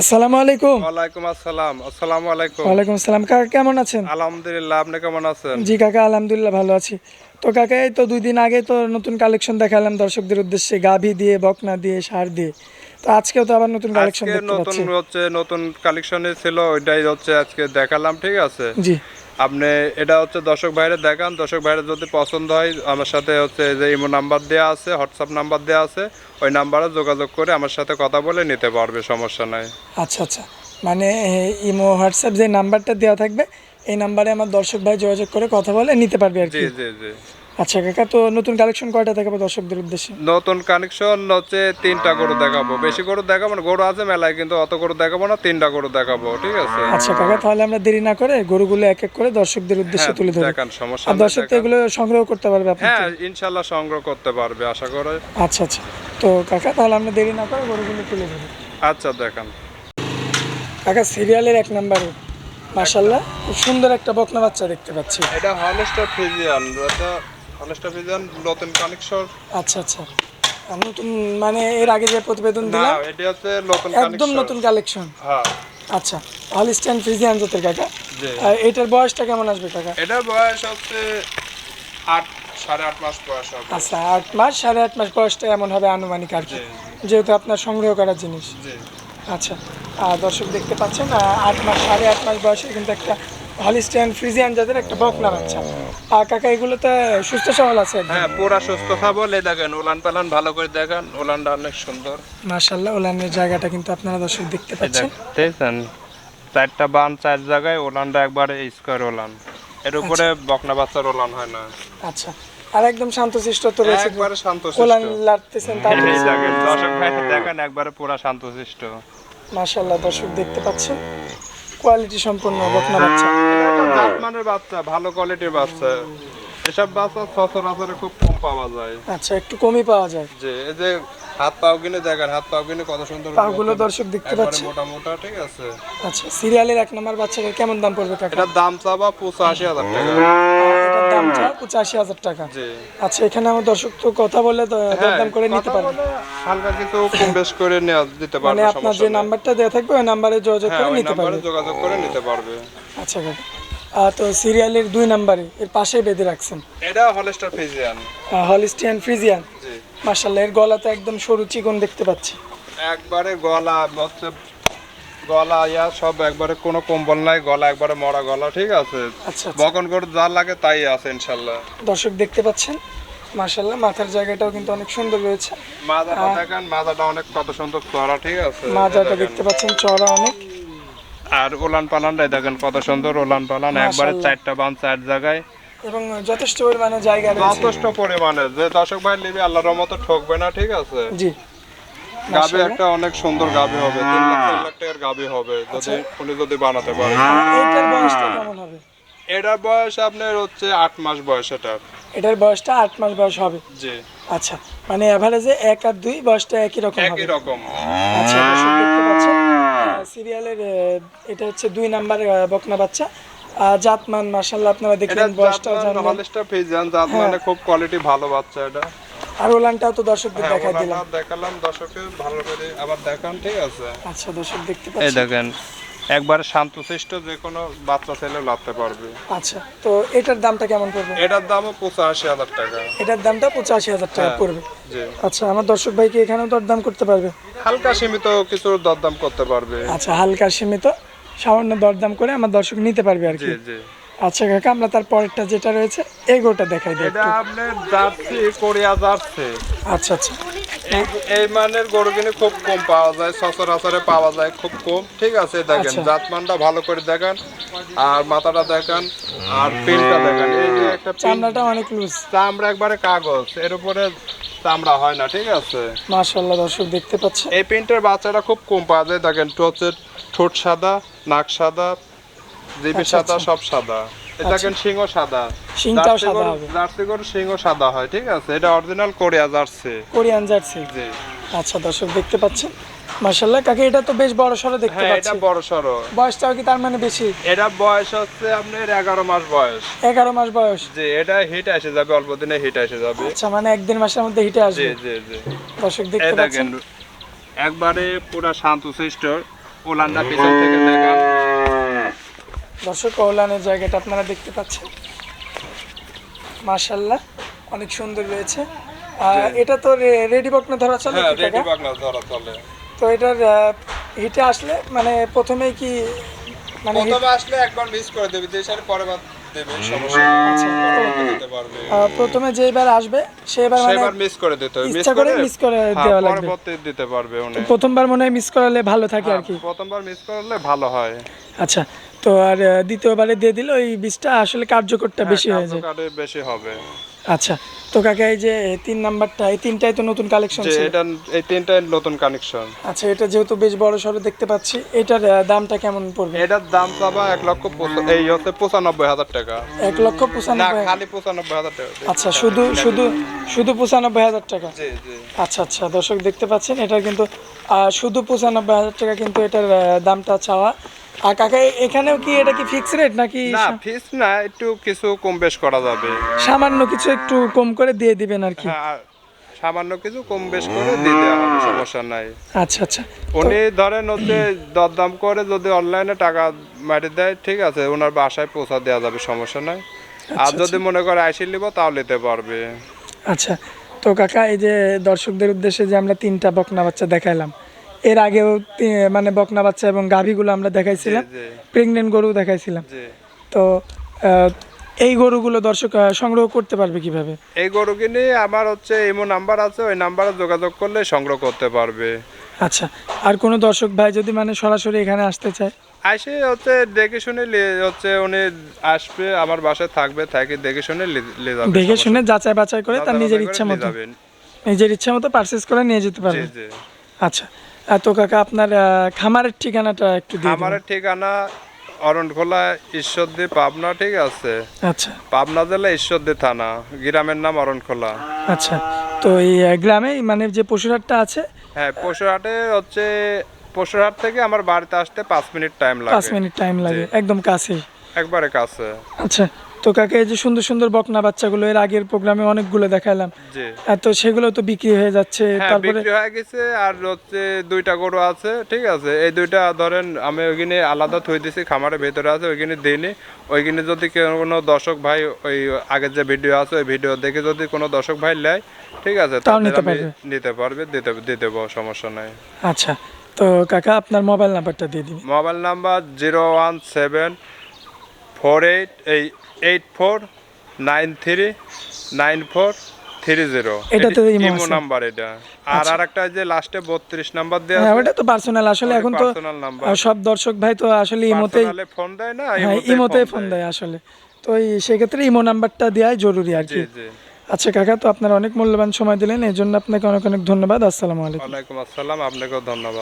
আসসালামু আলাইকুম। ওয়ালাইকুম আসসালাম। আসসালামু আলাইকুম। ওয়ালাইকুম আসসালাম। কাকা কেমন আছেন? আলহামদুলিল্লাহ আপনি কেমন আছেন? জি কাকা আলহামদুলিল্লাহ ভালো আছি। তো কাকা এই তো দুই দিন আগে তো নতুন কালেকশন দেখালাম দর্শকদের উদ্দেশ্যে গাভী দিয়ে বকনা দিয়ে সার দিয়ে। তো আজকেও তো আবার নতুন কালেকশন দেখতে নতুন হচ্ছে নতুন কালেকশনে ছিল ওইটাই হচ্ছে আজকে দেখালাম ঠিক আছে? জি। আপনি এটা হচ্ছে দর্শক ভাইরে দেখান। দর্শক ভাইরে যদি পছন্দ হয় আমার সাথে হচ্ছে যে ইমো নাম্বার দেওয়া আছে হোয়াটসঅ্যাপ নাম্বার দেওয়া আছে ওই নাম্বারে যোগাযোগ করে আমার সাথে কথা বলে নিতে পারবে সমস্যা নাই। আচ্ছা আচ্ছা। মানে ইমো হোয়াটসঅ্যাপ যে নাম্বারটা দেওয়া থাকবে এই নাম্বারে আমার দর্শক ভাই যোগাযোগ করে কথা বলে নিতে পারবে আর কি। জি জি জি। আচ্ছা কাকা তো নতুন কালেকশন কয়টা দেখাবো দর্শকদের উদ্দেশ্যে? নতুন কানেকশন হচ্ছে তিনটা গরু দেখাবো। বেশি গরু দেখাবো না গরু আছে মেলায় কিন্তু অত গরু দেখাবো না তিনটা গরু দেখাবো ঠিক আছে? আচ্ছা কাকা তাহলে আমরা দেরি না করে গরুগুলো এক এক করে দর্শকদের উদ্দেশ্যে হ্যাঁ, তুলে ধরবো সমস্যা আর দর্শক তো এগুলো সংগ্রহ করতে পারবে আপনি হ্যাঁ ইনশাল্লাহ সংগ্রহ করতে পারবে আশা করে। আচ্ছা আচ্ছা। তো কাকা তাহলে আমরা দেরি না করে গরুগুলো তুলে ধরি। আচ্ছা দেখান। কাকা সিরিয়ালের এক নাম্বারে মাশাল্লাহ খুব সুন্দর একটা বকনা বাচ্চা দেখতে পাচ্ছি। এটা হলস্টার ফিজিয়ান এটা ফিজিয়ান নতুন কানেকশন আচ্ছা আচ্ছা। নতুন মানে এর আগে যে প্রতিবেদন দিলাম এটা হচ্ছে নতুন একদম নতুন কালেকশন হ্যাঁ। আচ্ছা হলিস্টাইন ফ্রিজিয়ান জাতের কাকা। এটার বয়সটা কেমন আসবে কাকা? এটা বয়স হচ্ছে আট সাড়ে আট মাস বয়স হবে। আচ্ছা আট মাস সাড়ে আট মাস বয়সটা এমন হবে আনুমানিক আর কি। যেহেতু আপনার সংগ্রহ করার জিনিস। আচ্ছা আর দর্শক দেখতে পাচ্ছেন আট মাস সাড়ে আট মাস বয়সে কিন্তু একটা হলিস্টিয়ান ফ্রিজিয়ান জাতের একটা বকনা বাচ্চা। আর কাকা এগুলো তো সুস্থ সবল আছে হ্যাঁ পুরা সুস্থ বলে দেখেন উলান পালান ভালো করে দেখেন। উলানটা অনেক সুন্দর। মার্শাল্লাহ ওলানের জায়গাটা কিন্তু আপনারা দর্শক দেখতে পাচ্ছেন। দেখছেন চারটা বান চার জায়গায় ওলানটা একবারে স্কোয়ার ওলান এর উপরে বকনা বাচ্চার ওলান হয় না। আচ্ছা আর একদম শান্তশিষ্ট তো রয়েছে। একবারে শান্ত ওলান লাড়তেছেন এই দেখেন দর্শক ভাই দেখেন একবারে পুরা শান্তশিষ্ট মার্শাল্লাহ দর্শক দেখতে পাচ্ছেন। কোয়ালিটি সম্পন্ন বকনা বাচ্চা। জাতমানের বাচ্চা ভালো কোয়ালিটির বাচ্চা। এসব বাচ্চা সচরাচরে খুব কম পাওয়া যায়। আচ্ছা একটু কমই পাওয়া যায়। যে এই যে হাত পাও কিনে দেখেন হাত পাও কিনে কত সুন্দর পাগুলো দর্শক দেখতে পাচ্ছে পাচ্ছেন। মোটা মোটা ঠিক আছে। আচ্ছা সিরিয়ালের এক নাম্বার বাচ্চাদের কেমন দাম পড়বে কাকা? এটার দাম চাবা পঁচাশি হাজার টাকা। এটার দাম চা পঁচাশি হাজার টাকা। আচ্ছা এখানে আমার দর্শক তো কথা বলে দরদাম করে নিতে হ্যাঁ, পারবে হালকা কিছু কম বেশ করে নেওয়া দিতে মানে আপনার যে নাম্বারটা দেওয়া থাকবে ওই নাম্বারে যোগাযোগ হ্যাঁ করে নিতে পারবে। যোগাযোগ করে নিতে পারবে। আচ্ছা তো সিরিয়ালের দুই নাম্বারে এর পাশে বেঁধে রাখছেন। এটা হলস্টার ফিজিয়ান। হলিস্টিয়ান ফ্রিজিয়ান জি। এর গলা তো একদম সরু চিকন দেখতে পাচ্ছি। একবারে গলা গলা ইয়া সব একবারে কোনো কম্বল নাই গলা একবারে মরা গলা ঠিক আছে? আচ্ছা আচ্ছা। বকন করে যা লাগে তাই আছে ইনশাল্লাহ। দর্শক দেখতে পাচ্ছেন মার্শাল্লাহ মাথার জায়গাটাও কিন্তু অনেক সুন্দর রয়েছে। মাজাটা দেখেন মাজাটা অনেক কত সুন্দর চড়া ঠিক আছে? মাজাটা দেখতে পাচ্ছেন চড়া অনেক। আর ওলান পালানটাই দেখেন কত সুন্দর ওলান পালান একবারে চারটা বান চার জায়গায়। এবং যথেষ্ট পরিমাণে জায়গা যথেষ্ট পরিমাণে যে দর্শক ভাই নিবি আল্লাহর রহমতে ঠকবে না ঠিক আছে? জি। গাবি মাশাআল্লাহ। একটা অনেক সুন্দর গাবি হবে তিন লাখ চার লাখ টাকার গাবি হবে যদি উনি যদি বানাতে পারে এইটার বয়সটা কেমন হবে? এটার বয়স আপনার হচ্ছে আট মাস বয়স এটার। এটার বয়সটা আট মাস বয়স হবে? জি। আচ্ছা মানে এভারেজে এক আর দুই বয়সটা একই রকম একই রকম। আচ্ছা দেখতে পাচ্ছেন সিরিয়ালের এটা হচ্ছে দুই নাম্বার বকনা বাচ্চা। জাতমান মার্শাল্লাহ আপনারা এটা দেখলেন বয়সটাও জানলেন। হলিস্টা ফিজিয়ান জাত মানে খুব কোয়ালিটি ভালো বাচ্চা এটা। আর ওলানটাও তো দর্শকদের হ্যাঁ, দেখা দিলাম। দেখালাম ভালো করে আবার দেখান ঠিক আছে? আচ্ছা দর্শক দেখতে এই দেখেন একবারে শান্তশিষ্ট যে কোনো বাচ্চা ছেলে লাগতে পারবে। আচ্ছা তো এটার দামটা কেমন পড়বে? এটার দামও পঁচাশি হাজার টাকা। এটার দামটা পঁচাশি হাজার টাকা হ্যাঁ। পড়বে। আচ্ছা আমার দর্শক ভাইকে এখানেও দরদাম করতে পারবে? হালকা সীমিত কিছু দরদাম করতে পারবে। আচ্ছা হালকা সীমিত সামান্য দরদাম করে আমার দর্শক নিতে পারবে আর জি কি জি। আচ্ছা কাকা আমরা তার পরেরটা যেটা রয়েছে এই গোটা দেখাই দিই এটা। আপনার জার্সি কোরিয়া জার্সি আচ্ছা আচ্ছা। এই মানের গরু কিনে খুব কম পাওয়া যায় সচরাচরে পাওয়া যায় খুব কম। ঠিক আছে দেখেন আচ্ছা। জাতমানটা ভালো করে দেখান আর মাথাটা দেখান আর পিনটা দেখান। এই যে একটা চামড়াটা অনেক লুজ চামড়া একবারে কাগজ এর উপরে চামড়া হয় না ঠিক আছে। মাশাল্লাহ দর্শক দেখতে পাচ্ছে এই প্রিন্টের বাচ্চাটা খুব কম পাওয়া যায় দেখেন হচ্ছে ঠোঁট সাদা নাক সাদা জিবি আচ্ছা, সাদা আচ্ছা। সব সাদা। এটা দেখেন সিংহ সাদা। সাদা হবে। জার্সি গরু সিংহ সাদা হয় ঠিক আছে? এটা original Korea jersey. Korean jersey. জি। আচ্ছা দর্শক দেখতে পাচ্ছেন? মাশাল্লাহ কাকে এটা তো বেশ বড় সড়ো দেখতে হ্যাঁ এটা বড় সড়ো। বয়সটাও কি তার মানে বেশি? এটা বয়স হচ্ছে আপনার এগারো মাস বয়স। এগারো মাস বয়স। জি এটা হিট এসে যাবে অল্প দিনে হিট এসে যাবে। আচ্ছা মানে এক দেড় মাসের মধ্যে হিটে আসবে। জি জি। দর্শক এই দেখতে পাচ্ছেন? একবারে পুরা শান্ত শিষ্ট উলানটা পিছন থেকে দেখান। দর্শক কল্যাণের জায়গাটা আপনারা দেখতে পাচ্ছেন। মাশাল্লাহ অনেক সুন্দর রয়েছে। এটা তো রেডি বকনা ধরা চলে হ্যাঁ রেডি কাকা? বাগনা ধরা চলে। তো এটার হিটে আসলে মানে প্রথমেই কি মানে প্রথমে আসলে একবার মিস করে দেবে যে সাথে পরে দেবে সমস্যা আচ্ছা, দিতে পারবে। প্রথমে যেবার আসবে সেবার মানে সেবার মিস করে দিতে হবে। মিস করে miss করে হ্যাঁ, দেওয়া লাগবে। পরবর্তী দিতে পারবে উনি। প্রথমবার মনে হয় মিস করালে ভালো থাকে আর কি। হ্যাঁ, প্রথমবার মিস করলে ভালো হয়। আচ্ছা তো আর দ্বিতীয়বারে দিয়ে দিলে ওই বীজটা আসলে কার্যকরটা বেশি হয়ে যায়। কার্ডে বেশি হবে। আচ্ছা তো কাকা এই যে তিন নাম্বারটা এই তিনটাই তো নতুন কালেকশন এটা এই তিনটাই নতুন কানেকশন আচ্ছা এটা যেহেতু বেশ বড় সড়ো দেখতে পাচ্ছি এটার দামটা কেমন পড়বে? এটার দাম পাবা এক লক্ষ এই হচ্ছে পঁচানব্বই হাজার টাকা। এক লক্ষ না পঁচানব্বই খালি পঁচানব্বই হাজার টাকা। আচ্ছা শুধু শুধু শুধু পঁচানব্বই হাজার টাকা? জি জি। আচ্ছা আচ্ছা দর্শক দেখতে পাচ্ছেন এটা কিন্তু শুধু পঁচানব্বই হাজার টাকা কিন্তু এটার দামটা চাওয়া। আর কাকা এখানেও কি এটা কি ফিক্স রেট নাকি না সা- ফিস না একটু কিছু কম বেশ করা যাবে। সামান্য কিছু একটু কম করে দিয়ে দিবেন আর কি। হ্যাঁ সামান্য কিছু কম বেশ করে দিয়ে দেওয়া হবে সমস্যা নাই। আচ্ছা আচ্ছা। উনি ধরেন হচ্ছে দরদাম করে যদি অনলাইনে টাকা মারি দেয় ঠিক আছে ওনার বাসায় পৌঁছা দেওয়া যাবে সমস্যা নাই। আর যদি মনে করে আইসি নিব তাও নিতে পারবে। আচ্ছা। তো কাকা এই যে দর্শকদের উদ্দেশ্যে যে আমরা তিনটা বকনা বাচ্চা দেখাইলাম এর আগেও মানে বকনা বাচ্চা এবং গাভীগুলো আমরা দেখাইছিলাম। প্রেগনেন্ট গরু দেখাইছিলাম। তো এই গরুগুলো দর্শক সংগ্রহ করতে পারবে কীভাবে? এই গরু কিনে আমার হচ্ছে এমন নাম্বার আছে ওই নাম্বারে যোগাযোগ করলে সংগ্রহ করতে পারবে। আচ্ছা আর কোনো দর্শক ভাই যদি মানে সরাসরি এখানে আসতে চায়? আসে হচ্ছে দেখে শুনে হচ্ছে উনি আসবে আমার বাসায় থাকবে থাকে দেখে শুনে যাবে দেখে শুনে যাচাই বাছাই করে তার নিজের ইচ্ছা মতো নিজের ইচ্ছা মতো পারচেস করে নিয়ে যেতে পারবে। জি। আচ্ছা। তো কাকা আপনার খামারের ঠিকানাটা একটু দিন। ঠিকানা অরণখোলা ঈশ্বরদী পাবনা ঠিক আছে? আচ্ছা। পাবনা জেলা ঈশ্বরদী থানা গ্রামের নাম অরণখোলা। আচ্ছা তো এই গ্রামে মানে যে পশুরহাটটা আছে? হ্যাঁ পশুরহাটে হচ্ছে পশুরহাট থেকে আমার বাড়িতে আসতে পাঁচ মিনিট টাইম লাগে। পাঁচ মিনিট টাইম লাগে একদম কাছেই। একবারে কাছে। আচ্ছা তো কাকা এই যে সুন্দর সুন্দর বকনা বাচ্চাগুলো এর আগের প্রোগ্রামে অনেকগুলো দেখালাম তো সেগুলো তো বিক্রি হয়ে যাচ্ছে হ্যাঁ তারপরে বিক্রি হয়ে গেছে আর হচ্ছে দুইটা গরু আছে ঠিক আছে? এই দুইটা ধরেন আমি ওইখানে আলাদা থই দিছি খামারের ভেতরে আছে ওইখানে দিইনি। ওইখানে যদি কোনো দর্শক ভাই ওই আগের যে ভিডিও আছে ওই ভিডিও দেখে যদি কোনো দর্শক ভাই নেয় ঠিক আছে তাদের নিতে পারবে। নিতে পারবে দিতে দিতে দেবো সমস্যা নাই। আচ্ছা তো কাকা আপনার মোবাইল নাম্বারটা দিয়ে দিন। Mobile number zero one seven four eight এই eight four nine three nine four three zero এটাতে ইমো ইমো নাম্বার এটা। আর আর একটা যে লাস্টে বত্রিশ নাম্বার দেওয়া হ্যাঁ আছে ওটা তো পার্সোনাল আসলে এখন তো সব দর্শক ভাই তো আসলে ইমোতেই ফোন দেয় না হ্যাঁ ইমোতেই ফোন দেয়। আসলে। তো এই সেক্ষেত্রে ইমো নাম্বারটা দেওয়াই জরুরি আর কি। আচ্ছা কাকা তো আপনার অনেক মূল্যবান সময় দিলেন এই জন্য আপনাকে অনেক অনেক ধন্যবাদ। আসসালামু আলাইকুম। ওয়ালাইকুম আসসালাম আপনাকেও ধন্যবাদ।